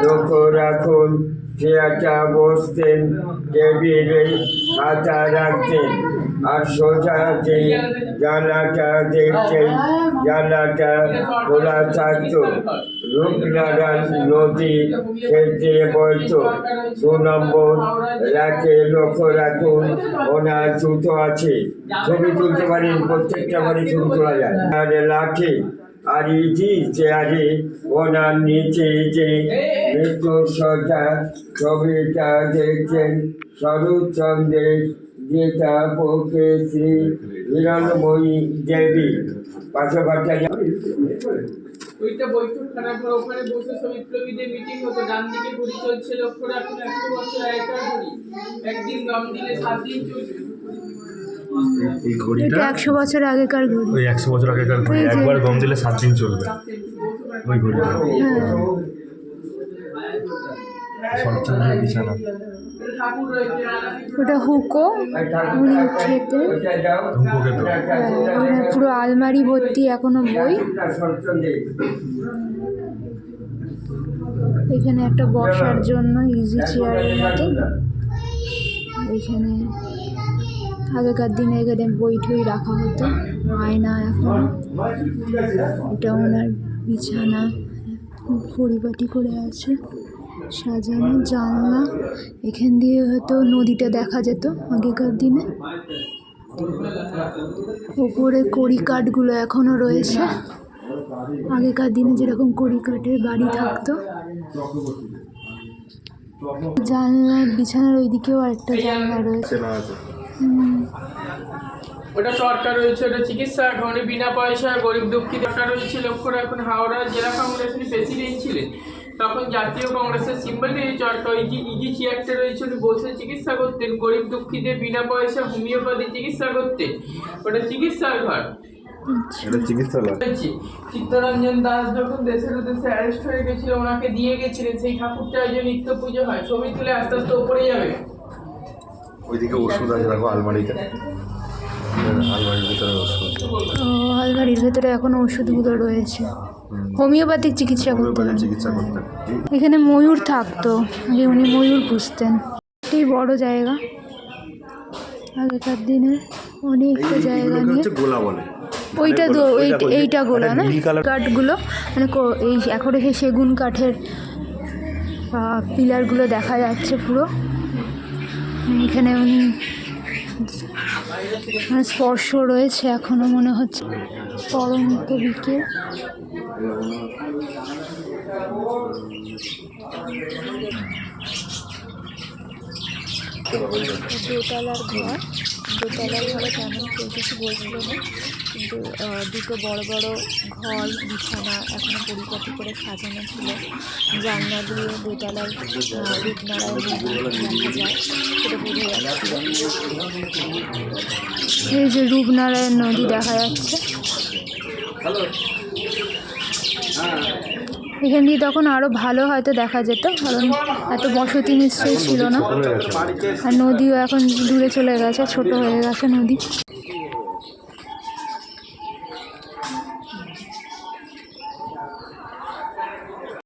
যোগ রাখুন চেয়ারটা বসতেন টেবিলে খাতা রাখতেন আর সোজা যে জানলাটা দেখতেন জানলাটা খোলা থাকতো। রূপনারায়ণ নদী খেলতে বলতো, দু নম্বর রাখে লক্ষ্য রাখুন, ওনার জুতো আছে। ছবি তুলতে পারেন, প্রত্যেকটা বাড়ি ছবি তোলা যায়। আর লাঠি আর ইজি চেয়ারে ওনার নিচে যে মৃত্যু সজ্জা ছবিটা দেখছেন, শরৎচন্দ্রের গীতা পক্ষে শ্রী হিরণময়ী দেবী। পাশাপাশি ওইটা বৈঠক খারাপ ওখানে বসে সব বিপ্লবীদের মিটিং হতো, ডান দিকে ঘুরি চলছে, লক্ষ্য রাখুন, একশো বছর একদিন দম দিলে সাত দিন চলবে এই ঘড়িটা? একশো বছর আগেকার ঘড়ি। ওই একশো বছর আগেকার ঘড়ি। একবার গম দিলে সাত দিন চলবে। ওই ঘড়িটা। হ্যাঁ। ওটা হুকো উনি খেতে। ধূমকেতু পুরো আলমারি ভর্তি এখনও বই। এখানে একটা বসার জন্য ইজি চেয়ারের মতো। এখানে আগেকার দিনে এখানে বই টই রাখা হতো, আয়না এখন। এটা ওনার বিছানা, পরিপাটি করে আছে, সাজানো জানলা, এখান দিয়ে হয়তো নদীটা দেখা যেত আগেকার দিনে। উপরে কড়ি কাঠগুলো এখনও রয়েছে। আগেকার দিনে যেরকম কড়ি কাঠের বাড়ি থাকতো। জানলা বিছানার ওইদিকেও আরেকটা জানলা রয়েছে। ওটা সরকার রয়েছে ওটা চিকিৎসা ঘরে বিনা পয়সা গরিব দুঃখী সরকার রয়েছে লক্ষ্য রাখুন হাওড়া জেলা কংগ্রেসের প্রেসিডেন্ট ছিলেন। তখন জাতীয় কংগ্রেসের সিম্বল নিয়ে চরকা ইজি ইজি চেয়ারটা রয়েছে উনি বসে চিকিৎসা করতেন গরিব দুঃখীদের বিনা পয়সা হোমিওপ্যাথি চিকিৎসা করতেন। ওটা চিকিৎসার ঘর। চিত্তরঞ্জন দাস যখন দেশের উদ্দেশ্যে অ্যারেস্ট হয়ে গেছিল ওনাকে দিয়ে গেছিলেন সেই ঠাকুরটা ওই যে নিত্য পুজো হয় ছবি তুলে আস্তে আস্তে উপরে যাবে। ওইদিকে ওষুধ আছে দেখো আলমারিতে। ভিতরে ওষুধ আলমারির ভেতরে এখনও ওষুধগুলো রয়েছে। হোমিওপ্যাথিক চিকিৎসা করতে চিকিৎসা করতে। এখানে ময়ূর থাকতো আগে উনি ময়ূর পুষতেন। এই বড় জায়গা। আগেকার দিনে অনেকটা জায়গা নিয়ে গোলা বলে। ওইটা তো ওইটা এইটা গোলা না? কালার কাঠগুলো মানে এই এখন সেই সেগুন কাঠের পিলারগুলো দেখা যাচ্ছে পুরো। এখানে উনি মানে স্পর্শ রয়েছে এখনও মনে হচ্ছে। পরন্ত বিকেল দোতলার ঘর। দোতলার ঘরে তেমন কেউ কিছু বলছিল না। কিন্তু দুটো বড় বড় ঘর, বিছানা এখনও পরিপাটি করে সাজানো ছিল। জানলা দিয়ে দোতলার রূপনারায়ণ দেখা যায়। সেটা বোঝা যাচ্ছিল এই যে রূপনারায়ণ নদী দেখা যাচ্ছে। এখান দিয়ে তখন আরও ভালো হয়তো দেখা যেত, কারণ এত বসতি নিশ্চয়ই ছিল না। আর নদীও এখন দূরে চলে গেছে, ছোট হয়ে গেছে নদী।